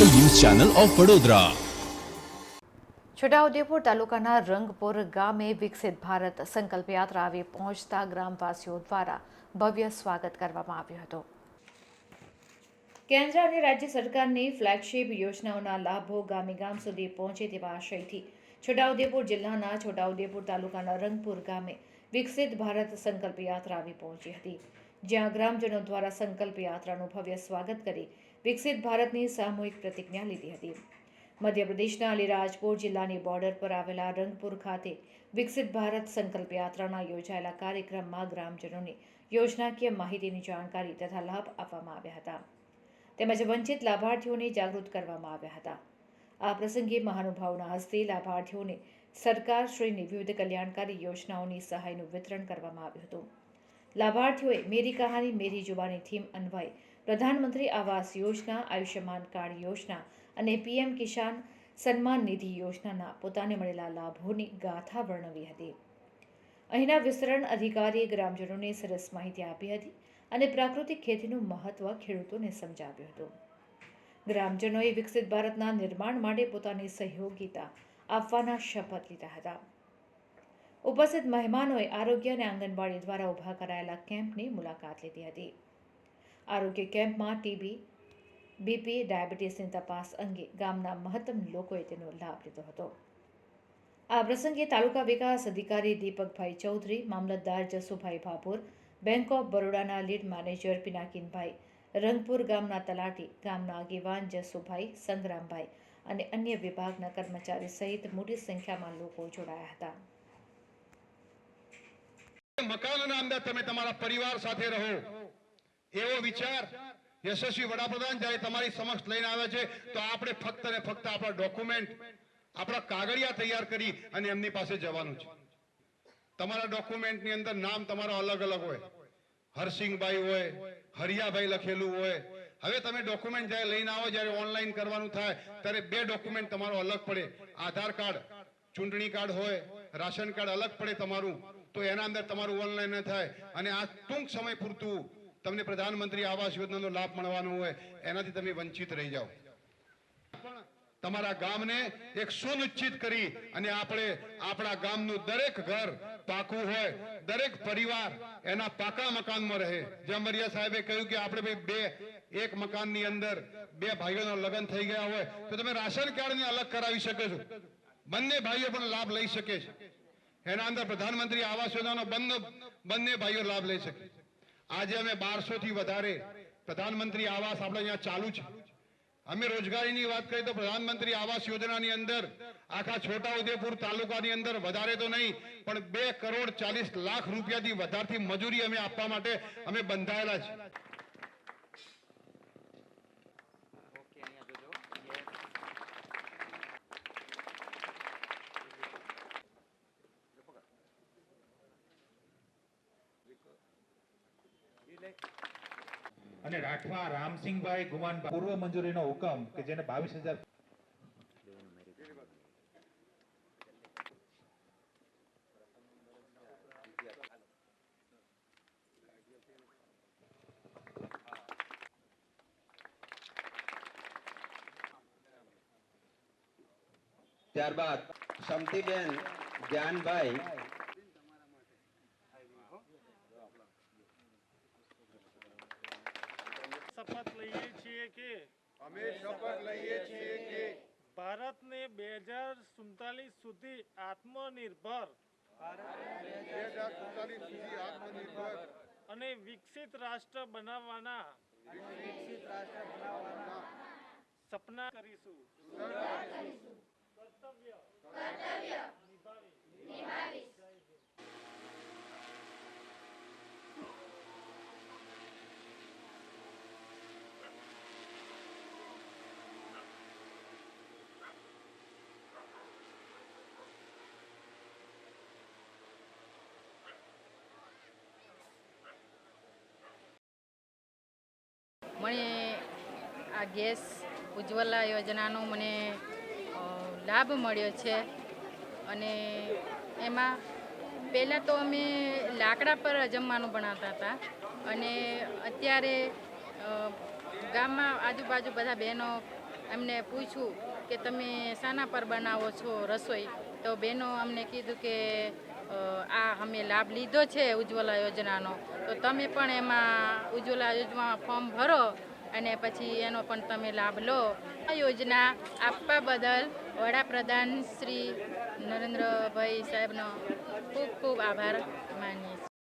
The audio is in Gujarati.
Channel of Vadodara. છોટાઉદેપુર તાલુકાના રંગપુર ગામે વિકસિત ભારત સંકલ્પ યાત્રા આવી પહોંચતા ગ્રામવાસીઓ દ્વારા ભવ્ય સ્વાગત કરવામાં આવ્યું હતું. કેન્દ્ર અને રાજ્ય સરકારની ફ્લેગશિપ યોજનાઓના લાભો ગામે ગામ સુધી પહોંચે તેવા આશયથી છોટાઉદેપુર જિલ્લાના છોટાઉદેપુર તાલુકાના રંગપુર ગામે વિકસિત ભારત સંકલ્પ યાત્રા આવી પહોંચી હતી. જ્યાં ગ્રામજનો દ્વારા સંકલ્પ યાત્રાનું ભવ્ય સ્વાગત કરી વિકસિત ભારતની સામૂહિક પ્રતિજ્ઞા લીધી હતી. મધ્યપ્રદેશના અલીરાજપુર જિલ્લાની બોર્ડર પર આવેલા રંગપુર ખાતે વિકસિત ભારત સંકલ્પ યાત્રાના યોજાયેલા કાર્યક્રમમાં ગ્રામજનોને યોજનાકીય માહિતીની જાણકારી તથા લાભ આપવામાં આવ્યા હતા. તેમજ વંચિત લાભાર્થીઓને જાગૃત કરવામાં આવ્યા હતા. આ પ્રસંગે મહાનુભાવના હસ્તે લાભાર્થીઓને સરકારશ્રીની વિવિધ કલ્યાણકારી યોજનાઓની સહાયનું વિતરણ કરવામાં આવ્યું હતું. લાભાર્થીઓએ મેરી કહાની, મેરી જુબાની, થીમ અન્વયે પ્રધાનમંત્રી આવાસ યોજના, આયુષ્યમાન કાર્ડ યોજના અને પીએમ કિસાન સન્માન નિધિ યોજનાના પોતાને મળેલા લાભોની ગાથા વર્ણવી હતી. અહીંના વિસ્તરણ અધિકારીએ ગ્રામજનોને સરસ માહિતી આપી હતી અને પ્રાકૃતિક ખેતીનું મહત્વ ખેડૂતોને સમજાવ્યું હતું. ગ્રામજનોએ વિકસિત ભારતના નિર્માણ માટે પોતાની સહયોગિતા આપવાના શપથ લીધા હતા. ઉપસ્થિત મહેમાનોએ આરોગ્ય અને આંગણવાડી દ્વારા ઊભા કરાયેલા કેમ્પની મુલાકાત લીધી હતી. આરોગ્ય કેમ્પમાં ટીબી, બીપી ડાયાબિટીસની તપાસ અંગે ગામના મહત્તમ લોકોએ તેનો લાભ લીધો હતો. આ પ્રસંગે તાલુકા વિકાસ અધિકારી દીપકભાઈ ચૌધરી, મામલતદાર જસુભાઈ ભાભોર, બેંક ઓફ બરોડાના લીડ મેનેજર પિનાકીનભાઈ, રંગપુર ગામના તલાટી, ગામના આગેવાન જસુભાઈ, સંગ્રામભાઈ અને અન્ય વિભાગના કર્મચારી સહિત મોટી સંખ્યામાં લોકો જોડાયા હતા. મકાનના અંદર તમે તમારા પરિવાર સાથે રહો. એવો વિચાર યશસ્વી વડાપ્રધાન જ્યારે તમારી સમક્ષ લઈને આવે છે, તો આપણે ફક્ત ને ફક્ત આપણા ડોક્યુમેન્ટ, આપણા કાગળિયા તૈયાર કરી અને એમની પાસે જવાનું છે. તમારા ડોક્યુમેન્ટની અંદર નામ તમારો અલગ અલગ હોય. હરસિંહભાઈ હોય, હરિયાભાઈ લખેલું હોય. હવે તમે ડોક્યુમેન્ટ જ્યારે લઈને આવો, જ્યારે ઓનલાઈન કરવાનું થાય, ત્યારે બે ડોક્યુમેન્ટ તમારો અલગ પડે. આધાર કાર્ડ, ચૂંટણી કાર્ડ હોય, રાશન કાર્ડ અલગ પડે તમારું. તો એના અંદર તમારું ઓનલાઈન થાય. અને આ ટૂંક સમય પૂરતું તમને પ્રધાનમંત્રી આવાસ યોજનાનો લાભ મળવાનો હોય, એનાથી તમે વંચિત રહી જાઓ. તમારા ગામને એક સુનિશ્ચિત કરી અને આપણે આપણા ગામનું દરેક ઘર પાકું હોય, દરેક પરિવાર એના પાકા મકાનમાં રહે. જેમ મરિયા સાહેબે કહ્યું કે આપણે ભાઈ બે, એક મકાનની અંદર બે ભાઈઓના લગ્ન થઈ ગયા હોય, તો તમે રાશન કાર્ડને અલગ કરાવી શકો છો. બંને ભાઈઓ પણ લાભ લઈ શકે છે. એના અંદર પ્રધાનમંત્રી આવાસ યોજનાનો બંને બંને ભાઈઓ લાભ લઈ શકે આજે અમે બારસો થી વધારે પ્રધાનમંત્રી આવાસ આપણે અહીંયા ચાલુ છે. અમે રોજગારીની વાત કરીએ તો પ્રધાનમંત્રી આવાસ યોજનાની અંદર, આખા છોટા ઉદેપુર તાલુકાની અંદર વધારે તો નહીં, પણ બે કરોડ ચાલીસ લાખ રૂપિયાથી વધારથી મજૂરી અમે આપવા માટે અમે બંધાયેલા છે. અને રાઠવા રામસિંહભાઈ ગુમાનભાઈ પૂર્વ મંજૂરીનો હુકમ કે જેને બાવીસ ત્યારબાદ સમતીબેન જ્ઞાનભાઈ શપથ લઈએ છીએ કે અમે શપથ લઈએ છીએ કે ભારતને બે હજાર સુડતાલીસ સુધી આત્મનિર્ભર આત્મનિર્ભર અને વિકસિત રાષ્ટ્ર બનાવવાના સપના કરીશું. કર્તવ્ય નિભાવી. મને આ ગેસ ઉજ્જવલા યોજનાનો મને લાભ મળ્યો છે. અને એમાં પહેલાં તો અમે લાકડા પર જમવાનું બનાવતા હતા. અને અત્યારે ગામમાં આજુબાજુ બધા બહેનો એમને પૂછ્યું કે તમે શાના પર બનાવો છો રસોઈ? તો બહેનો અમને કીધું કે આ અમે લાભ લીધો છે ઉજ્જવલા યોજનાનો. તો તમે પણ એમાં ઉજ્જવલા યોજનામાં ફોર્મ ભરો અને પછી એનો પણ તમે લાભ લો. આ યોજના આપવા બદલ વડાપ્રધાન શ્રી નરેન્દ્રભાઈ સાહેબનો ખૂબ ખૂબ આભાર માનીએ.